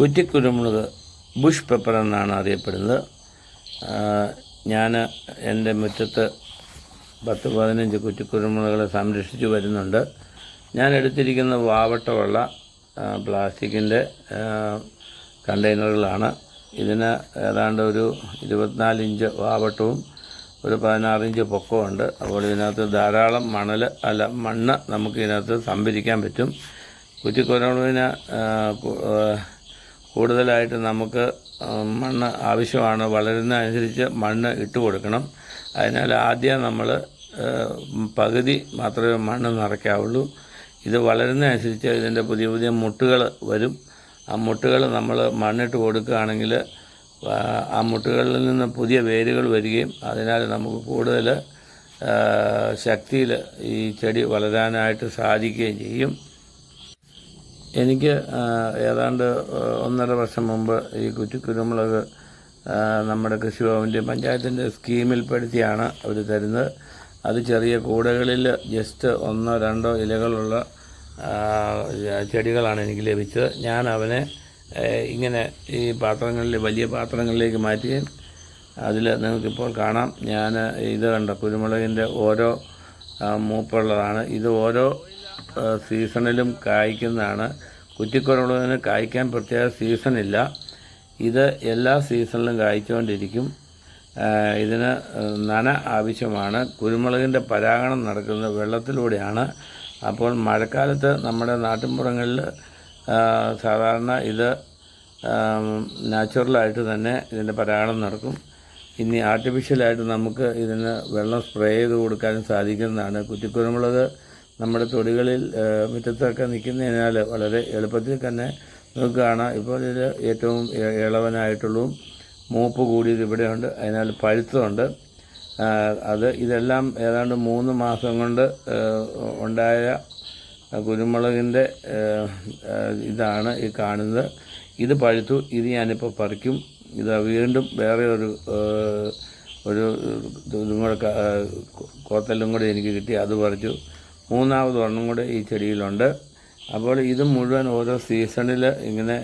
കുറ്റിക്കുരുമുളക് Bush pepper എന്നാണ് അറിയപ്പെടുന്നത്. ഞാൻ എന്റെ മുറ്റത്ത് പത്ത് പതിനഞ്ച് കുറ്റിക്കുരുമുളകളെ സംരക്ഷിച്ചു വരുന്നുണ്ട്. ഞാൻ എടുത്തിരിക്കുന്ന വാവട്ടമുള്ള പ്ലാസ്റ്റിക്കിന്റെ കണ്ടെയ്നറുകളാണ്. ഇതിന് ഏതാണ്ട് ഒരു ഇരുപത്തിനാലിഞ്ച് വാവട്ടവും ഒരു പതിനാറിഞ്ച് പൊക്കമുണ്ട് അപ്പോൾ ഇതിനകത്ത് ധാരാളം മണൽ അല്ല മണ്ണ് നമുക്ക് ഇതിനകത്ത് സംഭരിക്കാൻ പറ്റും. കുറ്റിക്കുരുമുളകിന് കൂടുതലായിട്ട് നമുക്ക് മണ്ണ് ആവശ്യമാണ്. വളരുന്ന അനുസരിച്ച് മണ്ണ് ഇട്ട് കൊടുക്കണം. അതിനാൽ ആദ്യം നമ്മൾ പകുതി മാത്രമേ മണ്ണ് നിറയ്ക്കാവുള്ളൂ. ഇത് വളരുന്ന അനുസരിച്ച് ഇതിന്റെ പുതിയ പുതിയ മുട്ടുകൾ വരും. ആ മുട്ടുകൾ നമ്മൾ മണ്ണിട്ട് കൊടുക്കുകയാണെങ്കിൽ ആ മുട്ടുകളിൽ നിന്ന് പുതിയ വേരുകൾ വരികയും അതിനാൽ നമുക്ക് കൂടുതൽ ശക്തിയിൽ ഈ ചെടി വളരാനായിട്ട് സാധിക്കുകയും ചെയ്യും. എനിക്ക് ഏതാണ്ട് ഒന്നര വർഷം മുമ്പ് ഈ കുറ്റിക്കുരുമുളക് കുരുമുളക് നമ്മുടെ കൃഷിഭവന്റെ പഞ്ചായത്തിന്റെ സ്കീമിൽപ്പെടുത്തിയാണ് അവർ തരുന്നത്. അത് ചെറിയ കൂടകളിൽ ജസ്റ്റ് ഒന്നോ രണ്ടോ ഇലകളുള്ള ചെടികളാണ് എനിക്ക് ലഭിച്ചത്. ഞാൻ അവനെ ഇങ്ങനെ ഈ പാത്രങ്ങളിൽ വലിയ പാത്രങ്ങളിലേക്ക് മാറ്റുകയും അതിൽ നിങ്ങൾക്കിപ്പോൾ കാണാം. ഞാൻ ഇത് കണ്ട കുരുമുളകിന്റെ ഓരോ മൂപ്പുള്ളതാണ്. ഇത് ഓരോ സീസണിലും കായ്ക്കുന്നതാണ്. കുറ്റിക്കുരുമുളകിന് കായ്ക്കാൻ പ്രത്യേക സീസണില്ല. ഇത് എല്ലാ സീസണിലും കായ്ച്ചുകൊണ്ടിരിക്കും. ഇതിന് നന ആവശ്യമാണ്. കുരുമുളകിന്റെ പരാഗണം നടക്കുന്നത് വെള്ളത്തിലൂടെയാണ്. അപ്പോൾ മഴക്കാലത്ത് നമ്മുടെ നാട്ടിൻപുറങ്ങളിൽ സാധാരണ ഇത് നാച്ചുറലായിട്ട് തന്നെ ഇതിന്റെ പരാഗണം നടക്കും. ഇനി ആർട്ടിഫിഷ്യലായിട്ട് നമുക്ക് ഇതിന് വെള്ളം സ്പ്രേ ചെയ്ത് കൊടുക്കാനും സാധിക്കുന്നതാണ്. കുറ്റിക്കുരുമുളക് നമ്മുടെ തൊടികളിൽ മുറ്റത്തൊക്കെ നിൽക്കുന്നതിനാൽ വളരെ എളുപ്പത്തിൽ തന്നെ നമുക്ക് കാണാം. ഇപ്പോൾ ഇതിൽ ഏറ്റവും ഇളവനായിട്ടുള്ളതും മൂപ്പ് കൂടിയത് ഇവിടെയുണ്ട്. അതിനാൽ പഴുത്തുണ്ട്. അത് ഇതെല്ലാം ഏതാണ്ട് മൂന്ന് മാസം കൊണ്ട് ഉണ്ടായ കുരുമുളകിന്റെ ഇതാണ് ഈ കാണുന്നത്. ഇത് പഴുത്തു. ഇത് ഞാനിപ്പോൾ പറിക്കും. ഇത് വീണ്ടും വേറെ ഒരു ഒരു ഇതും കൂടെ കോത്തലും കൂടെ എനിക്ക് കിട്ടി. അത് പറിച്ചു. മൂന്നാമത് ഒരെണ്ണം കൂടെ ഈ ചെടിയിലുണ്ട്. അപ്പോൾ ഇത് മുഴുവൻ ഓരോ സീസണിൽ ഇങ്ങനെ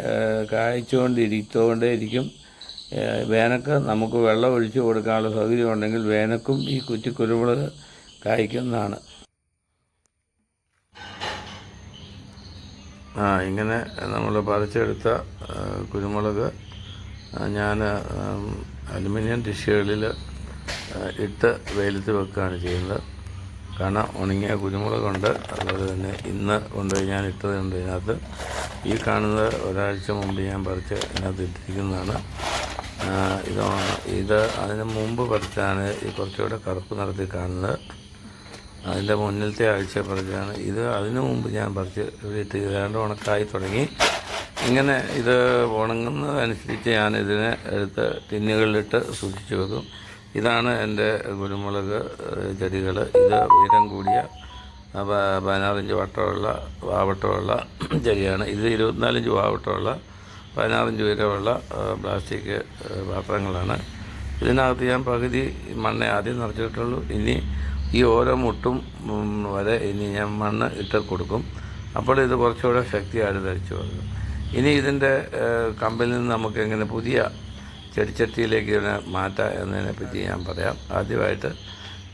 ഇരിക്കും വേനക്ക് നമുക്ക് വെള്ളം ഒഴിച്ചു കൊടുക്കാനുള്ള സൗകര്യം ഉണ്ടെങ്കിൽ വേനക്കും ഈ കുറ്റി കുരുമുളക് കായ്ക്കുന്നതാണ്. ആ ഇങ്ങനെ നമ്മൾ പറിച്ചെടുത്ത കുരുമുളക് ഞാൻ അലുമിനിയം ടിഷ്യൂകളിൽ ഇട്ട് വെയിലത്ത് വെക്കുകയാണ് ചെയ്യുന്നത്. കാരണം ഉണങ്ങിയ കുരുമുളകുണ്ട് അതുപോലെ തന്നെ ഇന്ന് കൊണ്ടുപോയി ഞാൻ ഇട്ടതുണ്ട് ഇതിനകത്ത്. ഈ കാണുന്നത് ഒരാഴ്ച മുമ്പ് ഞാൻ പറിച്ച് ഇതിനകത്ത് ഇട്ടിരിക്കുന്നതാണ്. ഇത് ഇത് അതിന് മുമ്പ് പറിച്ചാണ് ഈ കുറച്ചുകൂടെ കറുപ്പ് നിറത്തിൽ കാണുന്നത്. അതിന്റെ മുന്നിലത്തെ ആഴ്ച പറിച്ചാണ് ഇത് അതിനു മുമ്പ് ഞാൻ പറിച്ച് ഇവിടെ ഇട്ട് ഏതാണ്ട് ഉണക്കായി തുടങ്ങി. ഇങ്ങനെ ഇത് ഉണങ്ങുന്നതനുസരിച്ച് ഞാൻ ഇതിനെ എടുത്ത് ടിന്നുകളിലിട്ട് സൂക്ഷിച്ചു വെക്കും. ഇതാണ് എന്റെ കുരുമുളക് ചെടികൾ ഇത് ഉയരം കൂടിയ പതിനാറിഞ്ച് വട്ടമുള്ള വാവട്ടമുള്ള ചെടിയാണ്. ഇത് ഇരുപത്തിനാലിഞ്ച് വാവട്ടമുള്ള പതിനാറിഞ്ച് ഉയരമുള്ള പ്ലാസ്റ്റിക് പാത്രങ്ങളാണ്. ഇതിനകത്ത് ഞാൻ പകുതി മണ്ണ് ആദ്യം നിറച്ചിട്ടുള്ളൂ. ഇനി ഈ ഓരോ മുട്ടും വരെ ഇനി ഞാൻ മണ്ണ് ഇട്ട് കൊടുക്കും. അപ്പോൾ ഇത് കുറച്ചുകൂടെ ശക്തിയായിട്ട് ധരിച്ചു വരും. ഇനി ഇതിന്റെ കമ്പിൽ നിന്ന് നമുക്ക് എങ്ങനെ പുതിയ ചെടിച്ചട്ടിയിലേക്ക് ഇതിനെ മാറ്റാം എന്നതിനെ പറ്റി ഞാൻ പറയാം. ആദ്യമായിട്ട്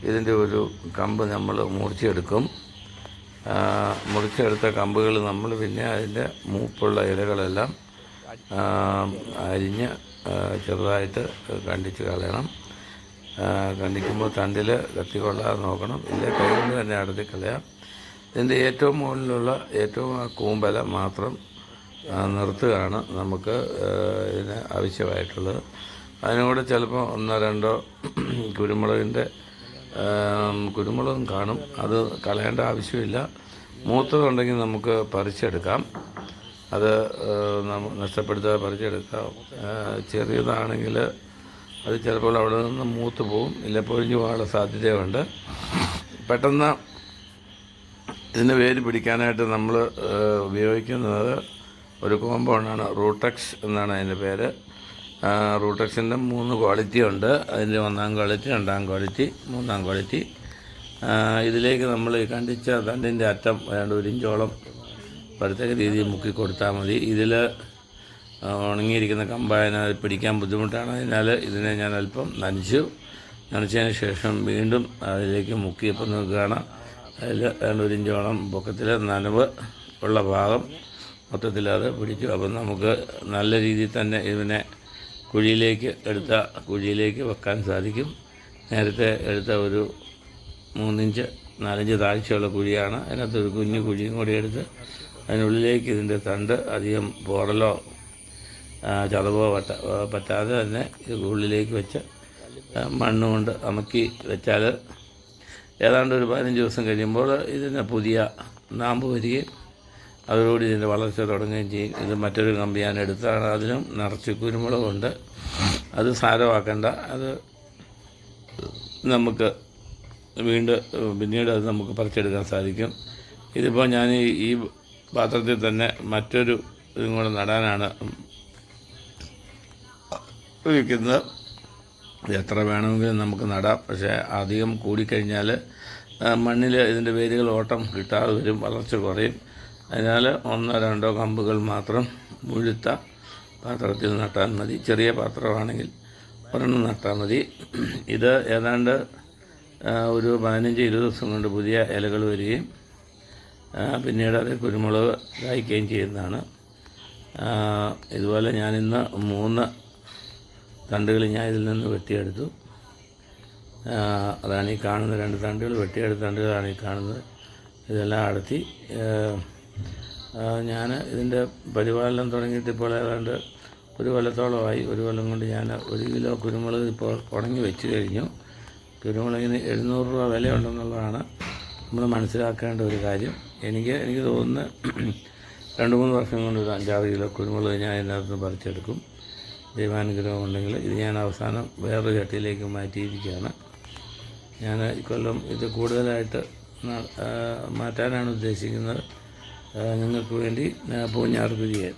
ഇതിന്റെ ഒരു കമ്പ് നമ്മൾ മുറിച്ചെടുക്കും. മുറിച്ചെടുത്ത കമ്പുകൾ നമ്മൾ പിന്നെ അതിന്റെ മൂപ്പുള്ള ഇലകളെല്ലാം അരിഞ്ഞ് ചെറുതായിട്ട് കണ്ടിച്ച് കളയണം. കണ്ടിക്കുമ്പോൾ തണ്ടിൽ കത്തി കൊള്ളാതെ നോക്കണം. ഇല്ല കൈകൊണ്ട് തന്നെ അടുത്തി കളയാം. ഇതിന്റെ ഏറ്റവും മുകളിലുള്ള ഏറ്റവും കൂമ്പല മാത്രം നിർത്തുകയാണ് നമുക്ക് ഇതിന് ആവശ്യമായിട്ടുള്ളത്. അതിനോട് ചിലപ്പോൾ ഒന്നോ രണ്ടോ കുരുമുളകിന്റെ കുരുമുളകും കാണും. അത് കളയേണ്ട ആവശ്യമില്ല. മൂത്തതുണ്ടെങ്കിൽ നമുക്ക് പറിച്ചെടുക്കാം. അത് നഷ്ടപ്പെടുത്താതെ പറിച്ചെടുക്കാം. ചെറിയതാണെങ്കിൽ അത് ചിലപ്പോൾ അവിടെ നിന്ന് മൂത്ത് പോവും. ഇല്ല പൊഴിഞ്ഞു പോകാനുള്ള സാധ്യതയുണ്ട്. പെട്ടെന്ന് ഇതിന് വേര് പിടിക്കാനായിട്ട് നമ്മൾ ഉപയോഗിക്കുന്നത് ഒരു കോമ്പൗണ്ടാണ് റൂട്ടക്സ് എന്നാണ് അതിന്റെ പേര്. റൂട്ടക്സിന്റെ മൂന്ന് ക്വാളിറ്റി ഉണ്ട്. അതിന്റെ ഒന്നാം ക്വാളിറ്റി രണ്ടാം ക്വാളിറ്റി മൂന്നാം ക്വാളിറ്റി ഇതിലേക്ക് നമ്മൾ കണ്ടിച്ച തണ്ടിന്റെ അറ്റം വേണ്ട ഒരു ഇഞ്ചോളം വരത്തക്ക രീതിയിൽ മുക്കി കൊടുത്താൽ മതി. ഇതിൽ ഉണങ്ങിയിരിക്കുന്ന കമ്പായന പിടിക്കാൻ ബുദ്ധിമുട്ടാണ്. അതിനാൽ ഇതിനെ ഞാൻ അല്പം നനച്ചു. നനച്ചതിന് ശേഷം വീണ്ടും അതിലേക്ക് മുക്കിയപ്പോൾ നിങ്ങൾക്ക് അതിൽ ഏതാണ്ട് ഒരു ഇഞ്ചോളം പൊക്കത്തിൽ നനവ് ഉള്ള ഭാഗം. മൊത്തത്തിൽ അത് പിടിച്ചു. അപ്പം നമുക്ക് നല്ല രീതിയിൽ തന്നെ ഇതിനെ കുഴിയിലേക്ക് എടുത്ത കുഴിയിലേക്ക് വെക്കാൻ സാധിക്കും. നേരത്തെ എടുത്ത ഒരു മൂന്നിഞ്ച് നാലഞ്ച് താഴ്ചയുള്ള കുഴിയാണ്. അതിനകത്ത് ഒരു കുഞ്ഞു കുഴിയും കൂടി എടുത്ത് അതിനുള്ളിലേക്ക് ഇതിന്റെ തണ്ട് അധികം പോറലോ ചതവോ പറ്റ പറ്റാതെ തന്നെ ഉള്ളിലേക്ക് വെച്ച് ആ, മണ്ണ് കൊണ്ട് അമക്കി വെച്ചാൽ ഏതാണ്ട് ഒരു പതിനഞ്ച് ദിവസം കഴിയുമ്പോൾ ഇതിന് പുതിയ നാമ്പ് വരികയും അതോടുകൂടി ഇതിന്റെ വളർച്ച തുടങ്ങുകയും ചെയ്യും. ഇത് മറ്റൊരു കമ്പി ഞാൻ എടുത്താണ്. അതിനും നിറച്ച് കുരുമുളകുണ്ട്. അത് സാരമാക്കണ്ട. അത് നമുക്ക് വീണ്ടും പിന്നീട് അത് നമുക്ക് പറിച്ചെടുക്കാൻ സാധിക്കും. ഇതിപ്പോൾ ഞാൻ ഈ പാത്രത്തിൽ തന്നെ മറ്റൊരു ഇതും കൂടെ നടാനാണ് ഉപയോഗിക്കുന്നത്. എത്ര വേണമെങ്കിലും നമുക്ക് നടാം. പക്ഷേ അധികം കൂടിക്കഴിഞ്ഞാൽ മണ്ണിൽ ഇതിന്റെ വേരുകൾ ഓട്ടം കിട്ടാതെ വരും വളർച്ച കുറയും. അതിനാൽ ഒന്നോ രണ്ടോ കമ്പുകൾ മാത്രം മുഴുത്ത പാത്രത്തിൽ നട്ടാൽ മതി. ചെറിയ പാത്രമാണെങ്കിൽ ഒരെണ്ണം നട്ടാൽ മതി. ഇത് ഏതാണ്ട് ഒരു പതിനഞ്ച് ഇരുപത് ദിവസം കൊണ്ട് പുതിയ ഇലകൾ വരികയും പിന്നീട് അത് കുരുമുളക് കായ്ക്കുകയും ചെയ്യുന്നതാണ്. ഇതുപോലെ ഞാനിന്ന് മൂന്ന് തണ്ടുകൾ ഞാൻ ഇതിൽ നിന്ന് വെട്ടിയെടുത്തു. അതാണ് ഈ കാണുന്ന രണ്ട് തണ്ടുകൾ. വെട്ടിയെടുത്ത തണ്ടുകളാണ് ഈ കാണുന്നത്. ഇതെല്ലാം അടത്തി ഞാൻ ഇതിന്റെ പരിപാലനം തുടങ്ങിയിട്ട് ഇപ്പോൾ ഏതാണ്ട് ഒരു കൊല്ലത്തോളമായി. ഒരു കൊല്ലം കൊണ്ട് ഞാൻ ഒരു കിലോ കുരുമുളക് ഇപ്പോൾ ഉണങ്ങി വെച്ച് കഴിഞ്ഞു. കുരുമുളകിന് എഴുന്നൂറ് രൂപ വിലയുണ്ടെന്നുള്ളതാണ് നമ്മൾ മനസ്സിലാക്കേണ്ട ഒരു കാര്യം. എനിക്ക് എനിക്ക് തോന്നുന്നു രണ്ട് മൂന്ന് വർഷം കൊണ്ട് ഒരു അഞ്ചാറ് കിലോ കുരുമുളക് ഞാൻ ഇതിനകത്ത് പറിച്ചെടുക്കും. ദൈവാനുഗ്രഹം ഉണ്ടെങ്കിൽ ഇത് ഞാൻ അവസാനം വേറൊരു ചട്ടിയിലേക്ക് മാറ്റിയിരിക്കുകയാണ്. ഞാൻ ഇക്കൊല്ലം ഇത് കൂടുതലായിട്ട് മാറ്റാനാണ് ഉദ്ദേശിക്കുന്നത്. നിങ്ങൾക്ക് വേണ്ടി പൂഞ്ഞാർ കുരിയൻ